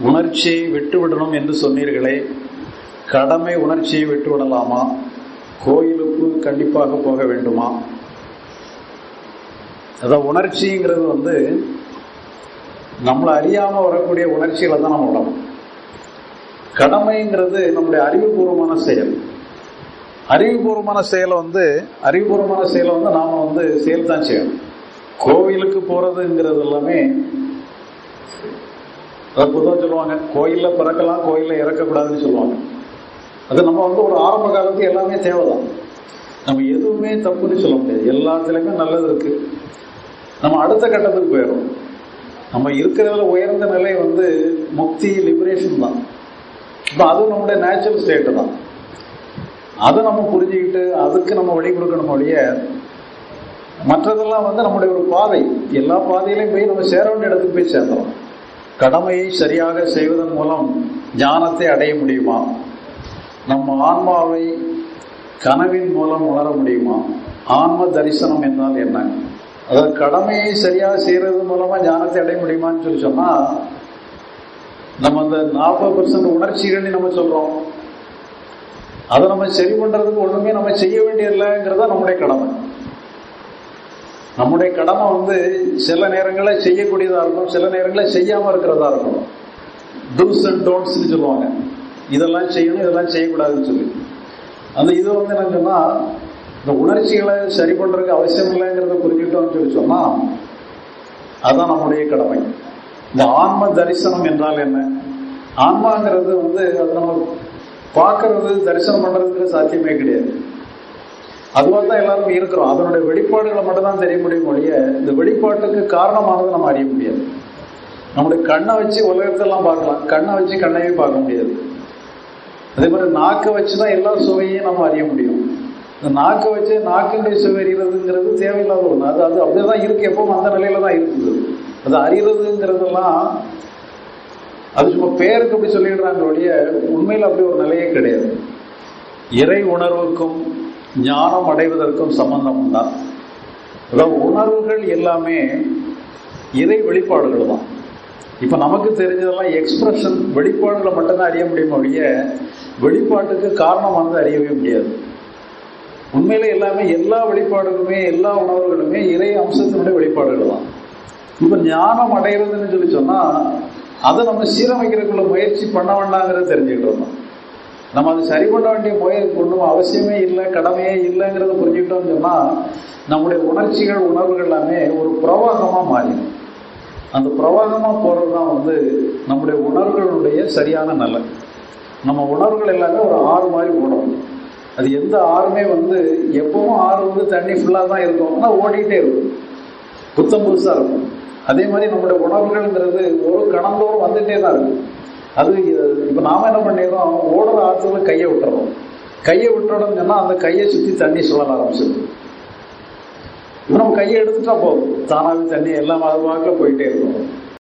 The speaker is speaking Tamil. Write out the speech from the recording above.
உணர்ச்சியை விட்டுவிடணும் என்று சொன்னீர்களே. கடமை உணர்ச்சியை விட்டுவிடலாமா? கோயிலுக்கு கண்டிப்பாக போக வேண்டுமா? அதான் உணர்ச்சிங்கிறது வந்து நம்மளை அறியாமல் வரக்கூடிய உணர்ச்சிகளை தான் நம்ம விடணும் கடமைங்கிறது நம்முடைய அறிவுபூர்வமான செயல். அறிவுபூர்வமான செயலை வந்து அறிவுபூர்வமான செயலை வந்து நாம் வந்து செயல் தான் செய்யணும். கோவிலுக்கு போகிறதுங்கிறது எல்லாமே அது பொதுவாக சொல்லுவாங்க. கோயிலில் பிறக்கலாம் கோயிலில் இறக்கக்கூடாதுன்னு சொல்லுவாங்க. அது நம்ம வந்து ஒரு ஆரம்ப காலத்துக்கு எல்லாமே தேவைதான். நம்ம எதுவுமே தப்புன்னு சொல்ல முடியாது. எல்லாத்துலேயுமே நல்லது இருக்கு. நம்ம அடுத்த கட்டத்துக்கு போயிடும் நம்ம இருக்கிறதுல உயர்ந்த நிலை வந்து முக்தி லிபரேஷன் தான். இப்போ அதுவும் நம்முடைய நேச்சுரல் ஸ்டேட்டு தான். அதை நம்ம புரிஞ்சுக்கிட்டு அதுக்கு நம்ம வழி கொடுக்கணும் ஒழிய மற்றதெல்லாம் வந்து நம்முடைய ஒரு பாதை. எல்லா பாதையிலையும் போய் நம்ம சேர வேண்டிய இடத்துக்கு போய் சேர்ந்துடலாம் கடமையை சரியாக செய்வதன் மூலம் ஞானத்தை அடைய முடியுமா? நம்ம ஆன்மாவை கனவின் மூலம் உணர முடியுமா? ஆன்ம தரிசனம் என்றால் என்ன? அதாவது கடமையை சரியாக செய்கிறது மூலமாக ஞானத்தை அடைய முடியுமான்னு சொல்லி சொன்னால் நம்ம அந்த நாற்பது பர்சன்ட் உணர்ச்சிகள்னு நம்ம சொல்கிறோம் அதை நம்ம சரி பண்ணுறதுக்கு ஒன்றுமே நம்ம செய்ய வேண்டியதில்லைங்கிறதா நம்முடைய கடமை. நம்முடைய கடமை வந்து சில நேரங்களில் செய்யக்கூடியதாக இருக்கும் சில நேரங்களில் செய்யாமல் இருக்கிறதா இருக்கும். டூஸ் அண்ட் டோன்ட்ஸ்னு சொல்லுவாங்க. இதெல்லாம் செய்யணும் இதெல்லாம் செய்யக்கூடாதுன்னு சொல்லி. அந்த இது வந்து என்ன சொன்னால் இந்த உணர்ச்சிகளை சரி பண்ணுறதுக்கு அவசியம் இல்லைங்கிறத புரிஞ்சுக்கிட்டோம்னு சொல்லி சொன்னால் அதுதான் நம்முடைய கடமை. இந்த ஆன்ம தரிசனம் என்றால் என்ன? ஆன்மாங்கிறது வந்து அது நம்ம பார்க்கறது தரிசனம் பண்ணுறதுக்கு சாத்தியமே கிடையாது. அது மாதிரி தான் எல்லாருமே இருக்கிறோம். அதனுடைய வெளிப்பாடுகளை மட்டும்தான் தெரிய முடியும் ஒழிய இந்த வெளிப்பாட்டுக்கு காரணமானது நம்ம அறிய முடியாது. நம்முடைய கண்ணை வச்சு உலகத்தெல்லாம் பார்க்கலாம். கண்ணை வச்சு கண்ணையே பார்க்க முடியாது. அதே மாதிரி நாக்கை வச்சு தான் எல்லா சுவையும் நம்ம அறிய முடியும். இந்த நாக்கை வச்சு நாக்கினுடைய சுவை அறிகிறதுங்கிறது தேவையில்லாத ஒன்று அது அது அப்படியே தான் இருக்கு. எப்பவும் அந்த நிலையில தான் இருக்குது. அது அறிகிறதுங்கிறதெல்லாம் அது சும்மா பேருக்கு அப்படி சொல்லிடுறாங்க ஒழிய உண்மையில் அப்படி ஒரு நிலையே கிடையாது. இறை உணர்வுக்கும் ஞானம் அடைவதற்கும் சம்பந்தம் தான் அதாவது உணர்வுகள் எல்லாமே இறை வெளிப்பாடுகள் தான் இப்போ நமக்கு தெரிஞ்சதெல்லாம் எக்ஸ்பிரஷன் வெளிப்பாடுகளை மட்டும்தான் அறிய முடியும் ஒழிய வெளிப்பாட்டுக்கு காரணமானது அறியவே முடியாது. உண்மையில எல்லாமே எல்லா வெளிப்பாடுகளுமே எல்லா உணர்வுகளுமே இறை அம்சத்தினுடைய வெளிப்பாடுகள் தான் இப்போ ஞானம் அடைகிறதுன்னு சொல்லி சொன்னால் அதை நம்ம சீரமைக்கிறதுக்குள்ள முயற்சி பண்ண வேண்டாங்கிறத தெரிஞ்சுக்கிட்டு வந்தோம். நம்ம அதை சரி பண்ண வேண்டிய முயற்சி ஒன்றும் அவசியமே இல்லை கடமையே இல்லைங்கிறத புரிஞ்சுக்கிட்டோம்னு சொன்னால் நம்முடைய உணர்ச்சிகள் உணர்வுகள் எல்லாமே ஒரு பிரவாகமாக மாறிடும். அந்த பிரவாகமாக போகிறது தான் வந்து நம்முடைய உணர்வுகளுடைய சரியான நலன் நம்ம உணர்வுகள் எல்லாமே ஒரு ஆறு மாதிரி ஓடும். அது எந்த ஆறுமே வந்து எப்பவும் ஆறு வந்து தண்ணி ஃபுல்லாக தான் இருக்கும். ஆனால் ஓடிக்கிட்டே இருக்கும். புத்தம் புதுசாக இருக்கும். அதே மாதிரி நம்முடைய உணர்வுகள்ங்கிறது ஒரு கணந்தோறும் வந்துகிட்டே தான் இருக்கும். அது இப்போ நாம என்ன பண்ணிடுறோம் ஓடுற ஆற்றுல கையை விட்டுறோம் கையை விட்டுறோம்னு சொன்னால் அந்த கையை சுற்றி தண்ணி சுழல ஆரம்பிச்சிடும். இப்போ நம்ம கையை எடுத்துட்டா போதும். தானாகவே தண்ணி எல்லாம் அது வாக்கில் போயிட்டே இருக்கும்.